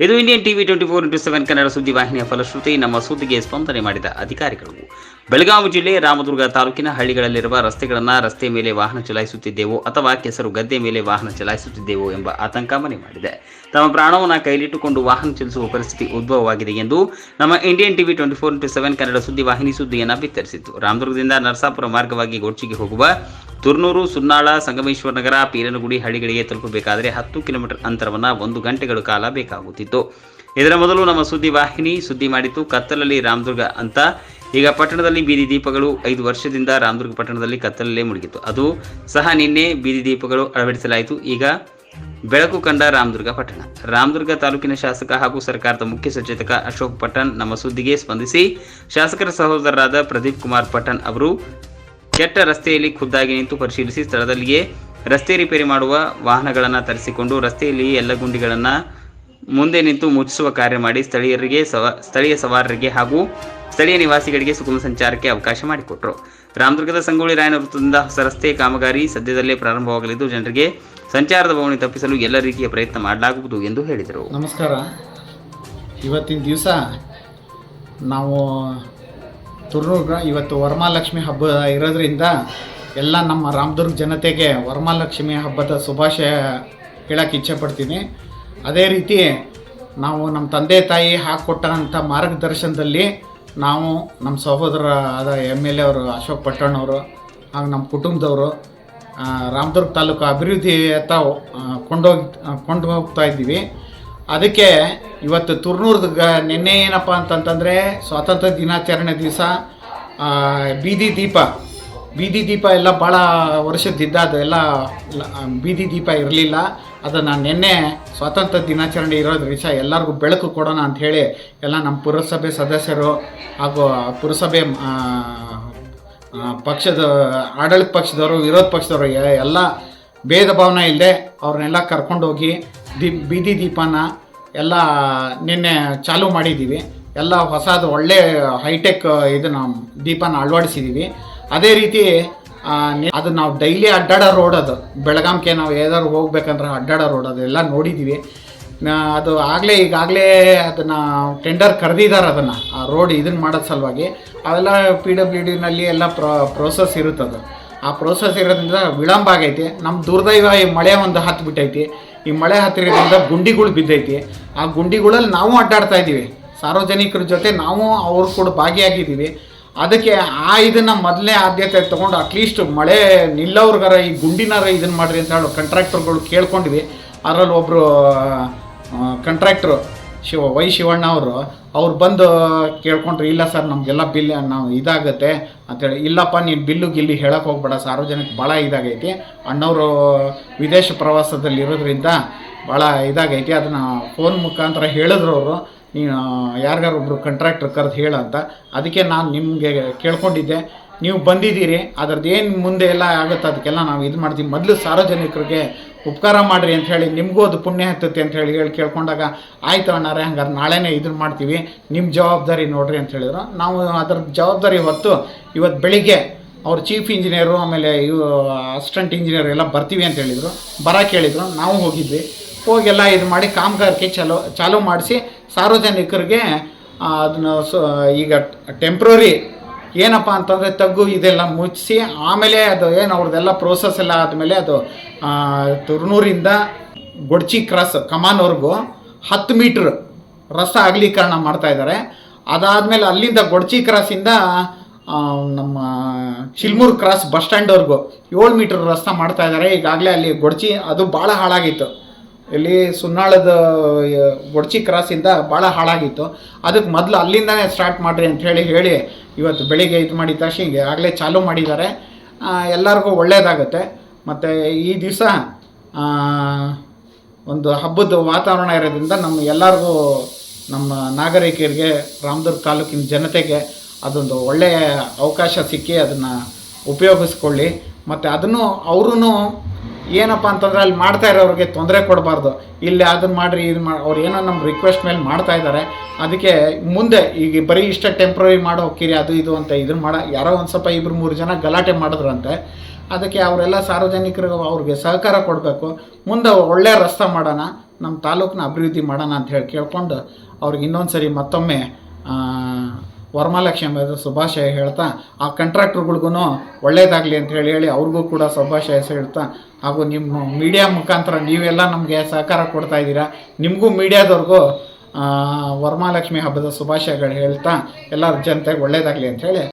ಇದು Indian TV twenty four into seven Kannada ಸುದ್ದಿ ವಾಹಿನಿಯ ಫಲಶ್ರುತಿ. ನಮ್ಮ ಸುದ್ದಿಗೆ ಸ್ಪಂದನೆ ಮಾಡಿದ ಅಧಿಕಾರಿಗಳು, ಬೆಳಗಾವಿ ಜಿಲ್ಲೆ ರಾಮದುರ್ಗ ತಾಲೂಕಿನ ಹಳ್ಳಿಗಳಲ್ಲಿರುವ ರಸ್ತೆಗಳನ್ನು ರಸ್ತೆ ಮೇಲೆ ವಾಹನ ಚಲಾಯಿಸುತ್ತಿದ್ದೇವೋ ಅಥವಾ ಕೆಸರು ಗದ್ದೆ ಮೇಲೆ ವಾಹನ ಚಲಾಯಿಸುತ್ತಿದ್ದೇವೋ ಎಂಬ ಆತಂಕ ಮನೆ ಮಾಡಿದೆ. ತಮ್ಮ ಪ್ರಾಣವನ್ನು ಕೈಲಿಟ್ಟುಕೊಂಡು ವಾಹನ ಚಲಿಸುವ ಪರಿಸ್ಥಿತಿ ಉದ್ಭವವಾಗಿದೆ ಎಂದು ನಮ್ಮ Indian TV twenty four into seven Kannada ಸುದ್ದಿ ವಾಹಿನಿ ಸುದ್ದಿಯನ್ನು ಬಿತ್ತರಿಸಿತ್ತು. ರಾಮದುರ್ಗದಿಂದ ನರಸಾಪುರ ಮಾರ್ಗವಾಗಿ ಗೋಡ್ಚಿಗೆ ಹೋಗುವ ತುರ್ನೂರು, ಸುನ್ನಾಳ, ಸಂಗಮೇಶ್ವರ ನಗರ, ಪೀರನಗುಡಿ ಹಳ್ಳಿಗಳಿಗೆ ತಲುಪಬೇಕಾದರೆ ಹತ್ತು ಕಿಲೋಮೀಟರ್ ಅಂತರವನ್ನು ಒಂದು ಗಂಟೆಗಳ ಕಾಲ ಬೇಕಾಗುತ್ತಿತ್ತು. ಇದರ ಮೊದಲು ನಮ್ಮ ಸುದ್ದಿ ವಾಹಿನಿ ಸುದ್ದಿ ಮಾಡಿತ್ತು ಕತ್ತಲಲ್ಲಿ ರಾಮದುರ್ಗ ಅಂತ. ಈಗ ಪಟ್ಟಣದಲ್ಲಿ ಬೀದಿ ದೀಪಗಳು ಐದು ವರ್ಷದಿಂದ ರಾಮದುರ್ಗ ಪಟ್ಟಣದಲ್ಲಿ ಕತ್ತಲಲ್ಲೇ ಮುಳುಗಿತ್ತು. ಅದು ಸಹ ನಿನ್ನೆ ಬೀದಿ ದೀಪಗಳು ಅಳವಡಿಸಲಾಯಿತು. ಈಗ ಬೆಳಕು ಕಂಡ ರಾಮದುರ್ಗ ಪಟ್ಟಣ. ರಾಮದುರ್ಗ ತಾಲೂಕಿನ ಶಾಸಕ ಹಾಗೂ ಸರ್ಕಾರದ ಮುಖ್ಯ ಸಚೇತಕ ಅಶೋಕ್ ಪಟ್ಟಣ್ ನಮ್ಮ ಸುದ್ದಿಗೆ ಸ್ಪಂದಿಸಿ, ಶಾಸಕರ ಸಹೋದರರಾದ ಪ್ರದೀಪ್ ಕುಮಾರ್ ಪಟ್ಟಣ್ ಅವರು ಕೆಟ್ಟ ರಸ್ತೆಯಲ್ಲಿ ಖುದ್ದಾಗಿ ನಿಂತು ಪರಿಶೀಲಿಸಿ ಸ್ಥಳದಲ್ಲಿಯೇ ರಸ್ತೆ ರಿಪೇರಿ ಮಾಡುವ ವಾಹನಗಳನ್ನು ತರಿಸಿಕೊಂಡು ರಸ್ತೆಯಲ್ಲಿ ಎಲ್ಲ ಗುಂಡಿಗಳನ್ನು ಮುಂದೆ ನಿಂತು ಮುಚ್ಚಿಸುವ ಕಾರ್ಯ ಮಾಡಿ ಸ್ಥಳೀಯರಿಗೆ ಸವ, ಸ್ಥಳೀಯ ಸವಾರರಿಗೆ ಹಾಗೂ ಸ್ಥಳೀಯ ನಿವಾಸಿಗಳಿಗೆ ಸುಗಮ ಸಂಚಾರಕ್ಕೆ ಅವಕಾಶ ಮಾಡಿಕೊಟ್ರು. ರಾಮದುರ್ಗದ ಸಂಗೊಳ್ಳಿ ರಾಯನ ವೃತ್ತದಿಂದ ಹೊಸ ರಸ್ತೆ ಕಾಮಗಾರಿ ಸದ್ಯದಲ್ಲೇ ಪ್ರಾರಂಭವಾಗಲಿದ್ದು ಜನರಿಗೆ ಸಂಚಾರದ ಬವಣೆ ತಪ್ಪಿಸಲು ಎಲ್ಲ ರೀತಿಯ ಪ್ರಯತ್ನ ಮಾಡಲಾಗುವುದು ಎಂದು ಹೇಳಿದರು. ನಮಸ್ಕಾರ. ಇವತ್ತಿನ ದಿವಸ ನಾವು ತುರ್ನೂರು ಇವತ್ತು ವರಮಹಾಲಕ್ಷ್ಮಿ ಹಬ್ಬ ಇರೋದ್ರಿಂದ ಎಲ್ಲ ನಮ್ಮ ರಾಮದುರ್ಗ ಜನತೆಗೆ ವರಮಹಾಲಕ್ಷ್ಮಿ ಹಬ್ಬದ ಶುಭಾಶಯ ಹೇಳಕ್ಕೆ ಇಚ್ಛೆ ಪಡ್ತೀನಿ. ಅದೇ ರೀತಿ ನಾವು ನಮ್ಮ ತಂದೆ ತಾಯಿ ಹಾಕಿಕೊಟ್ಟಂಥ ಮಾರ್ಗದರ್ಶನದಲ್ಲಿ ನಾವು ನಮ್ಮ ಸಹೋದರ ಆದ ಎಂ ಎಲ್ ಎ ಅವರು, ಅಶೋಕ್ ಪಟ್ಟಣ್ಣವರು ಹಾಗೆ ನಮ್ಮ ಕುಟುಂಬದವರು ರಾಮದುರ್ಗ ತಾಲೂಕು ಅಭಿವೃದ್ಧಿ ಅಂತ ಕೊಂಡೋಗಿ ಕೊಂಡು ಹೋಗ್ತಾ ಇದ್ದೀವಿ. ಅದಕ್ಕೆ ಇವತ್ತು ತುರ್ನೂರ್ದ ನಿನ್ನೆ ಏನಪ್ಪ ಅಂತಂತಂದರೆ ಸ್ವಾತಂತ್ರ್ಯ ದಿನಾಚರಣೆ ದಿವಸ ಬೀದಿ ದೀಪ. ಬೀದಿ ದೀಪ ಎಲ್ಲ ಭಾಳ ವರ್ಷದ್ದಿದ್ದ ಅದೆಲ್ಲ ಬೀದಿ ದೀಪ ಇರಲಿಲ್ಲ. ಅದನ್ನು ನಿನ್ನೆ ಸ್ವಾತಂತ್ರ್ಯ ದಿನಾಚರಣೆ ಇರೋದ್ರಿಂದ ಎಲ್ಲರಿಗೂ ಬೆಳಕು ಕೊಡೋಣ ಅಂತ ಹೇಳಿ ಎಲ್ಲ ನಮ್ಮ ಪುರಸಭೆ ಸದಸ್ಯರು ಹಾಗೂ ಪುರಸಭೆ ಪಕ್ಷದ, ಆಡಳಿತ ಪಕ್ಷದವರು, ವಿರೋಧ ಪಕ್ಷದವರು, ಎಲ್ಲ ಭೇದ ಭಾವನೆ ಇಲ್ಲದೆ ಅವ್ರನ್ನೆಲ್ಲ ಕರ್ಕೊಂಡೋಗಿ ದೀಪ್ ಬೀದಿ ದೀಪನ ಎಲ್ಲ ನಿನ್ನೆ ಚಾಲೂ ಮಾಡಿದ್ದೀವಿ. ಎಲ್ಲ ಹೊಸದು ಒಳ್ಳೆ ಹೈಟೆಕ್ ಇದನ್ನು ದೀಪನ ಅಳವಡಿಸಿದ್ದೀವಿ. ಅದೇ ರೀತಿ ಅದು ನಾವು ಡೈಲಿ ಅಡ್ಡಾಡೋ ರೋಡ್ ಅದು. ಬೆಳಗಾಂಕ್ಕೆ ನಾವು ಏನಾದ್ರು ಹೋಗ್ಬೇಕಂದ್ರೆ ಅಡ್ಡಾಡೋ ರೋಡ್ ಅದೆಲ್ಲ ನೋಡಿದ್ದೀವಿ. ನಾ- ಅದು ಆಗಲೇ ಈಗಾಗಲೇ ಅದನ್ನು ಟೆಂಡರ್ ಕರೆದಿದ್ದಾರೆ ಅದನ್ನು. ಆ ರೋಡ್ ಇದನ್ನು ಮಾಡೋದು ಸಲುವಾಗಿ ಅವೆಲ್ಲ ಪಿ ಡಬ್ಲ್ಯೂ ಡಿನಲ್ಲಿ ಎಲ್ಲ ಪ್ರೋ ಪ್ರೋಸೆಸ್ ಇರುತ್ತದು. ಆ ಪ್ರೋಸೆಸ್ ಇರೋದ್ರಿಂದ ವಿಳಂಬ ಆಗೈತಿ. ನಮ್ಮ ದುರ್ದೈವ ಮಳೆ ಒಂದು ಹತ್ತು ಬಿಟ್ಟೈತಿ ಈ ಮಳೆ ಹತ್ತಿರದಿಂದ ಗುಂಡಿಗಳು ಬಿದ್ದೈತಿ. ಆ ಗುಂಡಿಗಳಲ್ಲಿ ನಾವು ಅಡ್ಡಾಡ್ತಾ ಇದ್ದೀವಿ. ಸಾರ್ವಜನಿಕರ ಜೊತೆ ನಾವು, ಅವ್ರು ಕೂಡ ಭಾಗಿಯಾಗಿದ್ದೀವಿ. ಅದಕ್ಕೆ ಆ ಇದನ್ನು ಮೊದಲನೇ ಆದ್ಯತೆ ತೊಗೊಂಡು ಅಟ್ಲೀಸ್ಟ್ ಮಳೆ ನಿಲ್ಲೋರ್ಗಾರ ಈ ಗುಂಡಿನಾರ ಇದನ್ನು ಮಾಡಿರಿ ಅಂತ ಹೇಳಿ ಕಂಟ್ರಾಕ್ಟರ್ಗಳು ಕೇಳ್ಕೊಂಡ್ವಿ. ಅದರಲ್ಲಿ ಒಬ್ಬರು ಕಂಟ್ರಾಕ್ಟ್ರು ಶಿವ, ವೈ ಶಿವಣ್ಣ ಅವರು, ಅವ್ರು ಬಂದು ಕೇಳ್ಕೊಂಡ್ರು, ಇಲ್ಲ ಸರ್, ನಮಗೆಲ್ಲ ಬಿಲ್ ನಾವು ಇದಾಗುತ್ತೆ ಅಂತೇಳಿ, ಇಲ್ಲಪ್ಪ, ನೀನು ಬಿಲ್ಲು ಗಿಲ್ಲು ಹೇಳಕ್ಕೆ ಹೋಗ್ಬೇಡ, ಸಾರ್ವಜನಿಕ ಭಾಳ ಇದಾಗೈತಿ, ಅಣ್ಣವರು ವಿದೇಶ ಪ್ರವಾಸದಲ್ಲಿ ಇರೋದ್ರಿಂದ ಭಾಳ ಇದಾಗೈತಿ, ಅದನ್ನು ಫೋನ್ ಮುಖಾಂತರ ಹೇಳಿದ್ರು ಅವರು, ನೀನು ಯಾರಿಗಾರು ಒಬ್ಬರು ಕಂಟ್ರಾಕ್ಟರ್ ಕರೆದು ಹೇಳ ಅಂತ, ಅದಕ್ಕೆ ನಾನು ನಿಮಗೆ ಕೇಳ್ಕೊಂಡಿದ್ದೆ, ನೀವು ಬಂದಿದ್ದೀರಿ, ಅದ್ರದ್ದು ಏನು ಮುಂದೆ ಎಲ್ಲ ಆಗುತ್ತೆ, ಅದಕ್ಕೆಲ್ಲ ನಾವು ಇದು ಮಾಡ್ತೀವಿ, ಮೊದಲು ಸಾರ್ವಜನಿಕರಿಗೆ ಉಪಕಾರ ಮಾಡಿರಿ ಅಂತ ಹೇಳಿ, ನಿಮಗೂ ಅದು ಪುಣ್ಯ ಹತ್ತುತ್ತೆ ಅಂತ ಹೇಳಿ ಹೇಳಿ ಕೇಳ್ಕೊಂಡಾಗ, ಆಯ್ತು ಅಣ್ಣಾರೆ ಹಂಗಾರೆ ನಾಳೆನೇ ಇದನ್ನು ಮಾಡ್ತೀವಿ ನಿಮ್ಮ ಜವಾಬ್ದಾರಿ ನೋಡ್ರಿ ಅಂತ ಹೇಳಿದ್ರು. ನಾವು ಅದರ ಜವಾಬ್ದಾರಿ ಹೊತ್ತು ಇವತ್ತು ಬೆಳಿಗ್ಗೆ ಅವ್ರ ಚೀಫ್ ಇಂಜಿನಿಯರು ಆಮೇಲೆ ಇವು ಅಸಿಸ್ಟೆಂಟ್ ಇಂಜಿನಿಯರ್ ಎಲ್ಲ ಬರ್ತೀವಿ ಅಂತ ಹೇಳಿದರು. ಬರಕ್ಕೆ ಹೇಳಿದರು. ನಾವು ಹೋಗಿದ್ವಿ. ಹೋಗೆಲ್ಲ ಇದು ಮಾಡಿ ಕಾಮಗಾರಿಕೆ ಚಾಲೂ ಚಾಲೂ ಮಾಡಿಸಿ ಸಾರ್ವಜನಿಕರಿಗೆ ಅದನ್ನ ಸೊ ಸ, ಈಗ ಟೆಂಪ್ರರಿ ಏನಪ್ಪ ಅಂತಂದರೆ ತಗ್ಗು ಇದೆಲ್ಲ ಮುಚ್ಚಿಸಿ ಆಮೇಲೆ ಅದು ಏನು ಅವ್ರದ್ದೆಲ್ಲ ಪ್ರೋಸೆಸ್ ಎಲ್ಲ ಆದಮೇಲೆ ಅದು ತುರ್ನೂರಿಂದ ಗೊಡ್ಚಿ ಕ್ರಾಸ್ ಕಮಾನ್ವರೆಗೂ ಹತ್ತು ಮೀಟ್ರ್ ರಸ್ತೆ ಅಗಲೀಕರಣ ಮಾಡ್ತಾ ಇದ್ದಾರೆ ಅದಾದಮೇಲೆ ಅಲ್ಲಿಂದ ಗೊಡ್ಚಿ ಕ್ರಾಸಿಂದ ನಮ್ಮ ಚಿಲ್ಮೂರು ಕ್ರಾಸ್ ಬಸ್ ಸ್ಟ್ಯಾಂಡ್ವರೆಗೂ ಏಳು ಮೀಟ್ರ್ ರಸ್ತೆ ಮಾಡ್ತಾಯಿದ್ದಾರೆ ಈಗಾಗಲೇ ಅಲ್ಲಿ ಗೊಡ್ಚಿ ಅದು ಭಾಳ ಹಾಳಾಗಿತ್ತು. ಇಲ್ಲಿ ಸುನ್ನಾಳದ ಒಡಚಿ ಕ್ರಾಸಿಂದ ಭಾಳ ಹಾಳಾಗಿತ್ತು. ಅದಕ್ಕೆ ಮೊದಲು ಅಲ್ಲಿಂದನೇ ಸ್ಟಾರ್ಟ್ ಮಾಡಿರಿ ಅಂತ ಹೇಳಿ ಹೇಳಿ ಇವತ್ತು ಬೆಳಿಗ್ಗೆ ಇದು ಮಾಡಿದ ತಕ್ಷಣ ಹಿಂಗೆ ಆಗಲೇ ಚಾಲೂ ಮಾಡಿದ್ದಾರೆ. ಎಲ್ಲರಿಗೂ ಒಳ್ಳೆಯದಾಗುತ್ತೆ ಮತ್ತು ಈ ದಿವಸ ಒಂದು ಹಬ್ಬದ ವಾತಾವರಣ ಇರೋದ್ರಿಂದ ನಮ್ಮ ಎಲ್ಲರಿಗೂ, ನಮ್ಮ ನಾಗರಿಕರಿಗೆ, ರಾಮದುರ್ಗ ತಾಲೂಕಿನ ಜನತೆಗೆ ಅದೊಂದು ಒಳ್ಳೆಯ ಅವಕಾಶ ಸಿಕ್ಕಿ ಅದನ್ನು ಉಪಯೋಗಿಸ್ಕೊಳ್ಳಿ. ಮತ್ತು ಅದನ್ನು ಅವರೂ ಏನಪ್ಪ ಅಂತಂದ್ರೆ ಅಲ್ಲಿ ಮಾಡ್ತಾ ಇರೋರಿಗೆ ತೊಂದರೆ ಕೊಡಬಾರ್ದು. ಇಲ್ಲಿ ಅದನ್ನ ಮಾಡಿರಿ, ಇದು ಮಾಡಿ ಅವ್ರು ಏನೋ ನಮ್ಮ ರಿಕ್ವೆಸ್ಟ್ ಮೇಲೆ ಮಾಡ್ತಾ ಇದ್ದಾರೆ ಅದಕ್ಕೆ ಮುಂದೆ ಈಗ ಬರೀ ಇಷ್ಟ ಟೆಂಪ್ರರಿ ಮಾಡೋ ಹೋಗ್ತೀರಿ ಅದು ಇದು ಅಂತ ಇದನ್ನು ಮಾಡ, ಯಾರೋ ಒಂದು ಸ್ವಲ್ಪ ಇಬ್ಬರು ಮೂರು ಜನ ಗಲಾಟೆ ಮಾಡಿದ್ರಂತೆ. ಅದಕ್ಕೆ ಅವರೆಲ್ಲ ಸಾರ್ವಜನಿಕರಿಗೆ ಅವ್ರಿಗೆ ಸಹಕಾರ ಕೊಡಬೇಕು. ಮುಂದೆ ಒಳ್ಳೆಯ ರಸ್ತೆ ಮಾಡೋಣ ನಮ್ಮ ತಾಲೂಕನ್ನ ಅಭಿವೃದ್ಧಿ ಮಾಡೋಣ ಅಂತ ಹೇಳಿ ಕೇಳ್ಕೊಂಡು ಅವ್ರಿಗೆ ಇನ್ನೊಂದು ಸರಿ ಮತ್ತೊಮ್ಮೆ ವರಮಹಾಲಕ್ಷ್ಮಿ ಹಬ್ಬದ ಶುಭಾಶಯ ಹೇಳ್ತಾ, ಆ ಕಂಟ್ರಾಕ್ಟ್ರ್ಗಳಿಗೂ ಒಳ್ಳೇದಾಗಲಿ ಅಂತ ಹೇಳಿ ಹೇಳಿ ಅವ್ರಿಗೂ ಕೂಡ ಶುಭಾಶಯ ಹೇಳ್ತಾ, ಹಾಗೂ ನಿಮ್ಮ ಮೀಡಿಯಾ ಮುಖಾಂತರ ನೀವೆಲ್ಲ ನಮಗೆ ಸಹಕಾರ ಕೊಡ್ತಾ ಇದ್ದೀರಾ, ನಿಮಗೂ ಮೀಡಿಯಾದವ್ರಿಗೂ ವರಮಹಾಲಕ್ಷ್ಮಿ ಹಬ್ಬದ ಶುಭಾಶಯಗಳು ಹೇಳ್ತಾ, ಎಲ್ಲರ ಜನತೆಗೆ ಒಳ್ಳೆಯದಾಗಲಿ ಅಂತ ಹೇಳಿ.